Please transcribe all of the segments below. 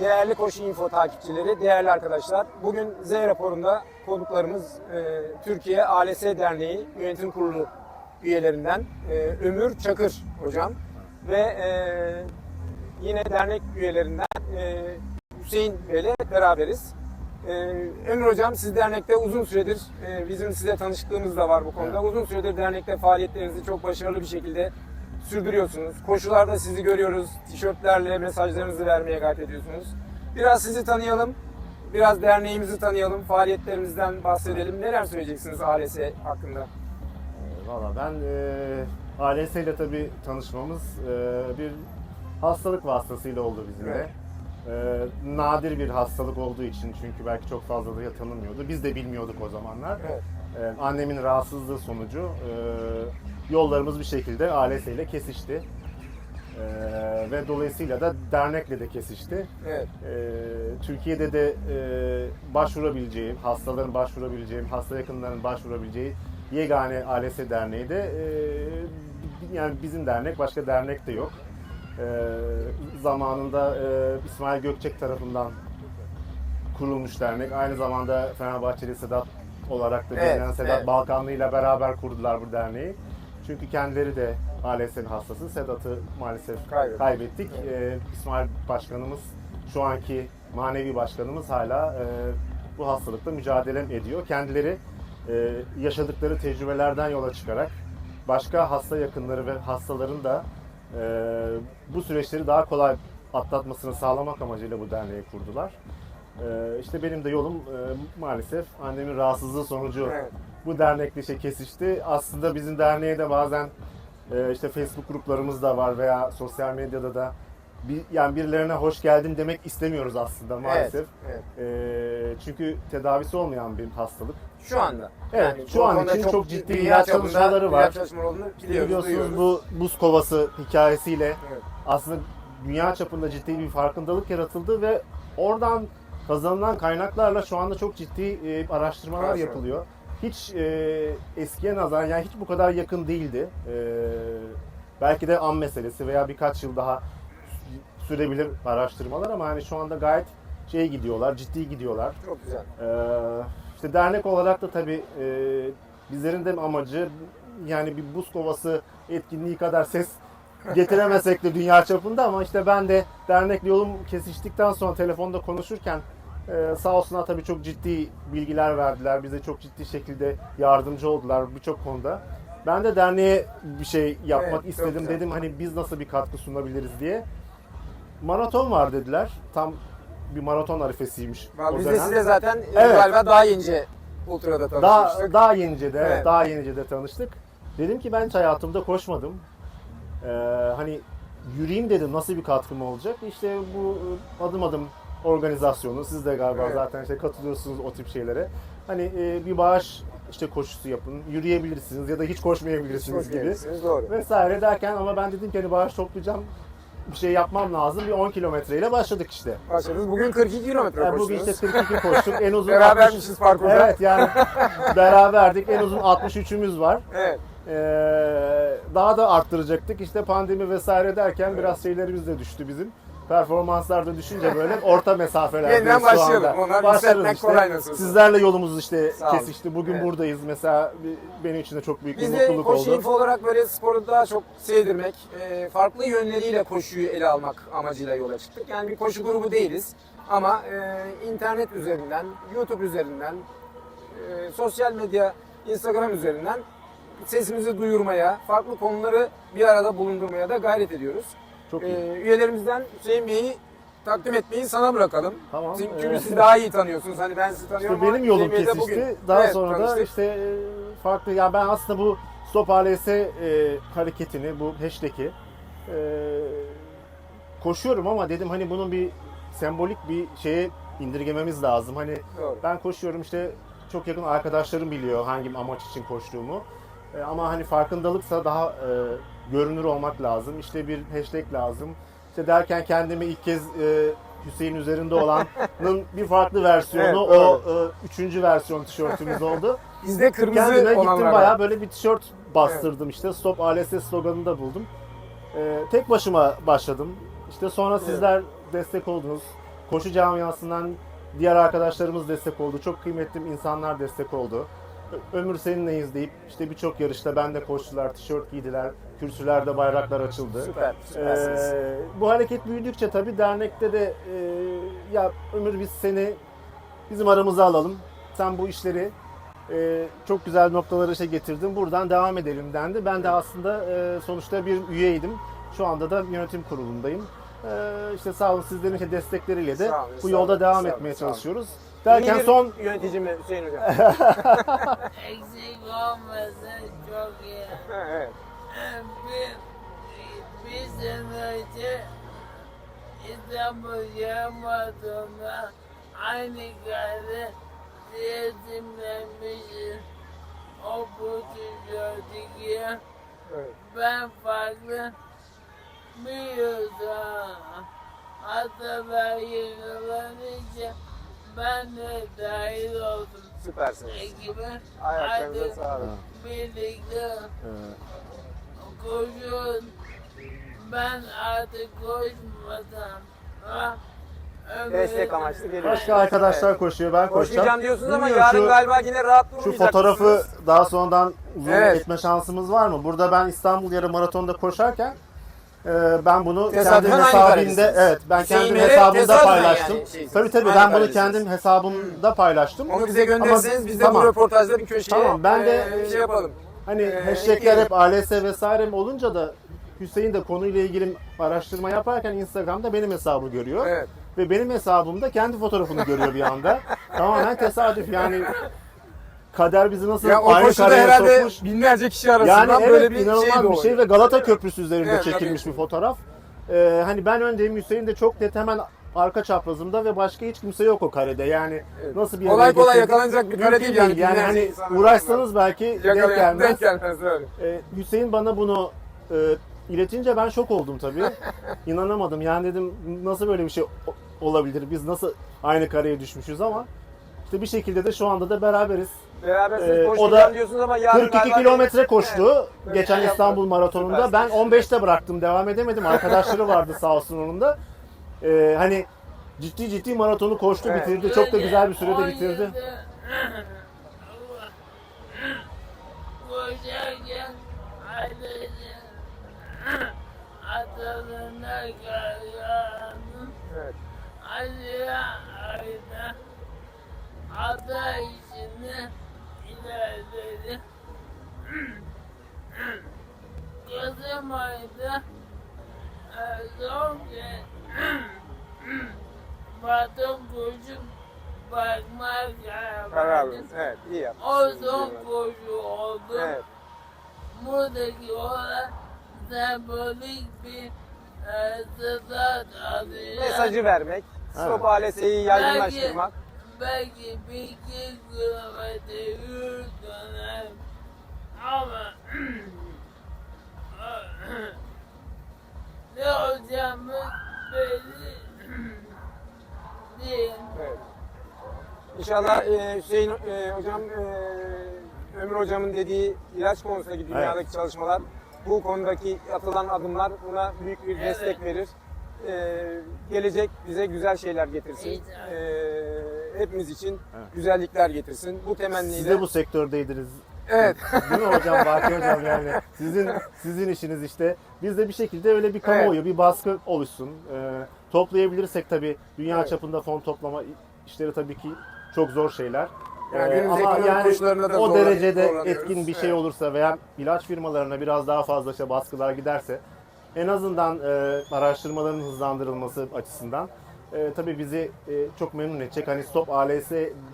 Değerli Koşu Info takipçileri, değerli arkadaşlar. Bugün Z raporunda konuklarımız e, Türkiye ALS Derneği Yönetim Kurulu üyelerinden e, Ömür Çakır hocam ve e, yine dernek üyelerinden e, Hüseyin Bey'le beraberiz. E, Ömür hocam siz dernekte uzun süredir, e, bizim size tanışıklığımız da var bu konuda. Uzun süredir dernekte faaliyetlerinizi çok başarılı bir şekilde sürdürüyorsunuz. Koşularda sizi görüyoruz. Tişörtlerle mesajlarınızı vermeye gayret ediyorsunuz. Biraz sizi tanıyalım. Biraz derneğimizi tanıyalım. Faaliyetlerimizden bahsedelim. Neler söyleyeceksiniz ALS hakkında? Valla ben e, ALS ile tabii tanışmamız e, bir hastalık vasıtasıyla oldu bizim de. Evet. E, nadir bir hastalık olduğu için çünkü belki çok fazla da tanınmıyordu. Biz de bilmiyorduk o zamanlar. Evet. E, annemin rahatsızlığı sonucu e, yollarımız bir şekilde ALS ile kesişti. E, ve dolayısıyla da dernekle de kesişti. Evet. Ee, Türkiye'de de e, başvurabileceğim, hastaların başvurabileceğim, hasta yakınlarının başvurabileceği yegane ALS derneği de e, yani bizim dernek, başka dernek de yok. Ee, zamanında e, İsmail Gökçek tarafından kurulmuş dernek. Aynı zamanda Fenerbahçeli Sedat olarak da Evet, bilinen Sedat evet. Balkanlı ile beraber kurdular bu derneği. Çünkü kendileri de ALS'nin hastası. Sedat'ı maalesef Kaybettik. kaybettik. Ee, İsmail Başkanımız, şu anki manevi başkanımız hala e, bu hastalıkla mücadele ediyor. Kendileri e, yaşadıkları tecrübelerden yola çıkarak başka hasta yakınları ve hastaların da e, bu süreçleri daha kolay atlatmasını sağlamak amacıyla bu derneği kurdular. E, işte benim de yolum e, maalesef annemin rahatsızlığı sonucu Evet. bu dernekle şey kesişti. Aslında bizim derneğe de bazen e, işte Facebook gruplarımız da var veya sosyal medyada da bir, yani birilerine hoş geldin demek istemiyoruz aslında maalesef. Evet. E, çünkü tedavisi olmayan bir hastalık. Şu anda. Evet, şu bu an için çok ciddi dünya ilaç çalışmaları var. ilaç çalışmaları olduğunu biliyoruz, Biliyorsunuz duyuyoruz. bu buz kovası hikayesiyle Evet. aslında dünya çapında ciddi bir farkındalık yaratıldı ve oradan kazanılan kaynaklarla şu anda çok ciddi e, araştırmalar Araştırma. yapılıyor. Hiç e, eskiye nazaran yani hiç bu kadar yakın değildi. E, belki de an meselesi veya birkaç yıl daha sürebilir araştırmalar ama hani şu anda gayet şey gidiyorlar, ciddi gidiyorlar. Çok güzel. Ee, işte dernek olarak da tabii e, bizlerin de amacı yani bir buz kovası etkinliği kadar ses getiremesek de dünya çapında ama işte ben de dernekle yolum kesiştikten sonra telefonda konuşurken e, sağ olsunlar tabii çok ciddi bilgiler verdiler. Bize çok ciddi şekilde yardımcı oldular birçok konuda. Ben de derneğe bir şey yapmak Evet, istedim. güzel. Dedim hani biz nasıl bir katkı sunabiliriz diye. Maraton var dediler. Tam bir maraton arifesiymiş. Vallahi Biz de size zaten e, Evet. galiba daha ince Ultra'da tanışmıştık. Daha, daha Yenice'de, evet. Evet. daha Yenice'de tanıştık. Dedim ki ben hiç hayatımda koşmadım. Ee, hani yürüyeyim dedim nasıl bir katkım olacak. İşte bu e, adım adım organizasyonu siz de galiba Evet. zaten işte katılıyorsunuz o tip şeylere. Hani e, bir bağış işte koşusu yapın. Yürüyebilirsiniz ya da hiç koşmayabilirsiniz Hoş gibi. Doğru. Vesaire derken ama ben dedim ki hani bağış toplayacağım bir şey yapmam lazım. Bir 10 kilometreyle başladık işte. Başladınız. Bugün 42 kilometre Yani bugün koştunuz. işte 42 koştuk. En uzun 60 Berabermişiz parkurda. Evet yani beraberdik. En uzun 63'ümüz var. Evet. Ee, daha da arttıracaktık. İşte pandemi vesaire derken biraz şeylerimiz de düştü bizim. Performanslar da düşünce böyle orta mesafeler. Yeniden başlayalım. Onlar yükseltmek kolay nasıl olsa. Sizlerle yolumuz işte Sağ olun. kesişti. Bugün Evet. buradayız. Mesela bir- benim için de çok büyük Biz bir de mutluluk koşu oldu. info olarak böyle sporu daha çok sevdirmek, e, farklı yönleriyle koşuyu ele almak amacıyla yola çıktık. Yani bir koşu grubu değiliz ama e, internet üzerinden, YouTube üzerinden, e, sosyal medya, Instagram üzerinden sesimizi duyurmaya, farklı konuları bir arada bulundurmaya da gayret ediyoruz. Çok E, iyi. üyelerimizden Hüseyin Bey'i takdim etmeyi sana bırakalım. Tamam. Çünkü Ee, siz daha iyi tanıyorsunuz. Hani ben sizi tanıyorum İşte benim yolum kesişti. bugün- Daha Evet, sonra da tanıştık. işte e, farklı ya ben aslında bu Stop ALS e, hareketini, bu hashtag'i e, koşuyorum ama dedim hani bunun bir sembolik bir şeye indirgememiz lazım. Hani Doğru. ben koşuyorum işte çok yakın arkadaşlarım biliyor hangi amaç için koştuğumu. E, ama hani farkındalıksa daha e, görünür olmak lazım. İşte bir hashtag lazım. İşte derken kendimi ilk kez e, Hüseyin üzerinde olanın bir farklı versiyonu Evet, o e, üçüncü versiyon tişörtümüz oldu. Bizde kırmızı Kendime gittim bayağı böyle bir tişört bastırdım işte Stop ALS sloganını da buldum. E, tek başıma başladım. İşte sonra Evet. sizler destek oldunuz. koşu camiasından diğer arkadaşlarımız destek oldu. Çok kıymetli insanlar destek oldu. Ömür seninleyiz deyip işte birçok yarışta ben de koştular, tişört giydiler, kürsülerde bayraklar açıldı. Süper, süpersiniz. Ee, bu hareket büyüdükçe tabii dernekte de e, ya Ömür biz seni bizim aramıza alalım. Sen bu işleri e, çok güzel noktalara işe getirdin. Buradan devam edelim dendi. Ben de aslında e, sonuçta bir üyeydim. Şu anda da yönetim kurulundayım. E, işte sağ olun sizlerin işte destekleriyle de Sağ olun, bu sağ yolda olun, devam sağ olun, etmeye sağ olun. çalışıyoruz. Derken bir son yönetici mi Hüseyin Hocam? Eksik olmasa çok iyi. evet. Bir, sene önce İstanbul Yarımada'da aynı kare resimlenmişiz. O ya. evet. Ben farklı bir yılda hatalar yakalanınca ben de dahil oldum Süpersiniz. ekibe. Ayaklarınıza sağlık. birlikte e, koşun. Ben artık koşmasam. Ha? ömür- Destek amaçlı geliyor. başka arkadaşlar Evet. koşuyor. Ben koşacağım. Koşmayacağım diyorsunuz ama Bilmiyorum, yarın şu- galiba yine rahat Şu durmayacak fotoğrafı daha sonradan uzun Evet. etme şansımız var mı? Burada ben İstanbul yarı maratonda koşarken e, ben bunu Tesadüfen kendim aynı hesabımda karedesiniz. evet ben Hüseyin kendim hesabımda tesadüfen paylaştım. yani şeysiniz. tabii tabii Aynı ben bunu karedesiniz. kendim hesabımda paylaştım. Onu bize gönderirseniz Ama- biz de tamam. bu röportajda bir köşeye Tamam, ben de, e, şey yapalım. Hani Ee, hashtagler hep ALS vesaire olunca da Hüseyin de konuyla ilgili araştırma yaparken Instagram'da benim hesabı görüyor. Evet. Ve benim hesabımda kendi fotoğrafını görüyor bir anda. Tamamen tesadüf yani kader bizi nasıl Ya aynı kareye herhalde sokmuş. binlerce kişi arasından Yani evet böyle bir inanılmaz şey bir şey ve Galata Köprüsü üzerinde Evet, çekilmiş tabii. bir fotoğraf. Ee, hani ben öndeyim Hüseyin de çok net hemen arka çaprazımda ve başka hiç kimse yok o karede. Yani Evet. nasıl bir Kolay yere kolay getirdik? yakalanacak bir kare değil yani. Yani hani uğraşsanız belki denk Yakalayan, gelmez. denk gelmez öyle. Ee, Hüseyin bana bunu e, iletince ben şok oldum tabii. İnanamadım. Yani dedim nasıl böyle bir şey olabilir? Biz nasıl aynı kareye düşmüşüz ama işte bir şekilde de şu anda da beraberiz. Beraber Ee, o da diyorsunuz ama yarın 42 galiba- kilometre koştu Evet. geçen İstanbul maratonunda. Ben Süpersiniz. 15'te bıraktım. Devam edemedim. Arkadaşları vardı sağ olsun onun da. Ee, hani ciddi ciddi maratonu koştu, Evet. bitirdi. Çok da güzel bir sürede bitirdi. Evet. Ada içinde ilerledi. Kızım ayda e, son kez Batum koşup bakmaya karar Karar verdim. verdiniz. Evet, iyi O yapmışsınız. son koşu oldu. Evet. Buradaki olay sembolik bir e, stat adıyla Mesajı vermek, stop ALS'yi yaygınlaştırmak. belki bir iki kilometre yürüdüler ama ne olacağımı belli değil. Evet. İnşallah e, Hüseyin e, hocam, e, Ömür hocamın dediği ilaç konusundaki dünyadaki çalışmalar, bu konudaki atılan adımlar buna büyük bir destek verir. E, gelecek bize güzel şeyler getirsin. E, hepimiz için Evet. güzellikler getirsin. Bu temenniyle. Siz de bu sektördeydiniz. Evet. Değil mi hocam? Baki hocam yani. Sizin sizin işiniz işte. Biz de bir şekilde öyle bir kamuoyu, bir baskı oluşsun. Ee, toplayabilirsek tabii dünya Evet. çapında fon toplama işleri tabii ki çok zor şeyler. Yani Ee, ama yani da o derecede etkin bir şey Evet. olursa veya ilaç firmalarına biraz daha fazla işte baskılar giderse en azından e, araştırmaların hızlandırılması açısından e, tabii bizi e, çok memnun edecek. Hani stop ALS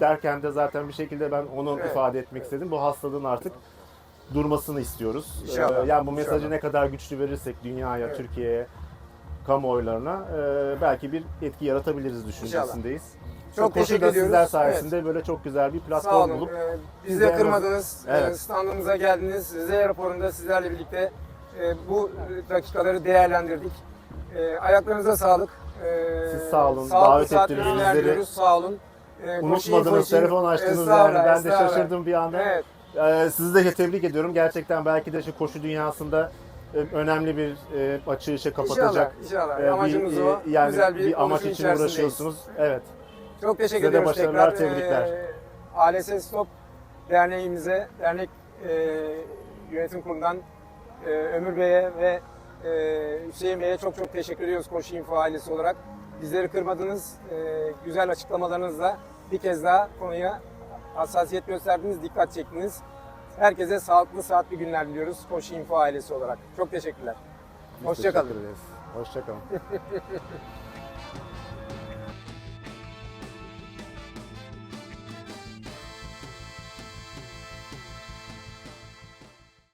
derken de zaten bir şekilde ben onu Evet. ifade etmek istedim. Bu hastalığın artık durmasını istiyoruz. İnşallah. E, yani bu mesajı İnşallah. ne kadar güçlü verirsek dünyaya, Evet. Türkiye'ye, kamuoylarına e, belki bir etki yaratabiliriz düşüncesindeyiz. Çok Koşuda teşekkür ediyoruz. Sizler sayesinde böyle çok güzel bir Sağ platform olun. bulup Ee, bizi de kırmadınız. Evet. Ee, Standımıza geldiniz. Z raporunda sizlerle birlikte e, bu dakikaları değerlendirdik. Ee, Ayaklarınıza sağlık. Ee, Siz sağ olun, davet ettiniz bizleri. Sağ olun. Ee, unutmadınız, telefon açtınız yani. Ben de şaşırdım bir anda. Evet. Ee, sizi de tebrik ediyorum. Gerçekten belki de şu koşu dünyasında e, önemli bir e, açığı işte İnşallah, kapatacak. inşallah. e, bir, Amacımız e, o. Yani Güzel bir, bir amaç için uğraşıyorsunuz. Evet. Çok teşekkür Size de başarılar, tekrar. tebrikler. Ee, ALS Stop Derneğimize, dernek e, yönetim kurulundan e, Ömür Bey'e ve e, Hüseyin Bey'e çok çok teşekkür ediyoruz Koşu Info ailesi olarak. Bizleri kırmadınız. E, güzel açıklamalarınızla bir kez daha konuya hassasiyet gösterdiniz, dikkat çektiniz. Herkese sağlıklı, saatli günler diliyoruz Koşu Info ailesi olarak. Çok teşekkürler. Biz Hoşça kalın. teşekkür ederiz. Hoşçakalın.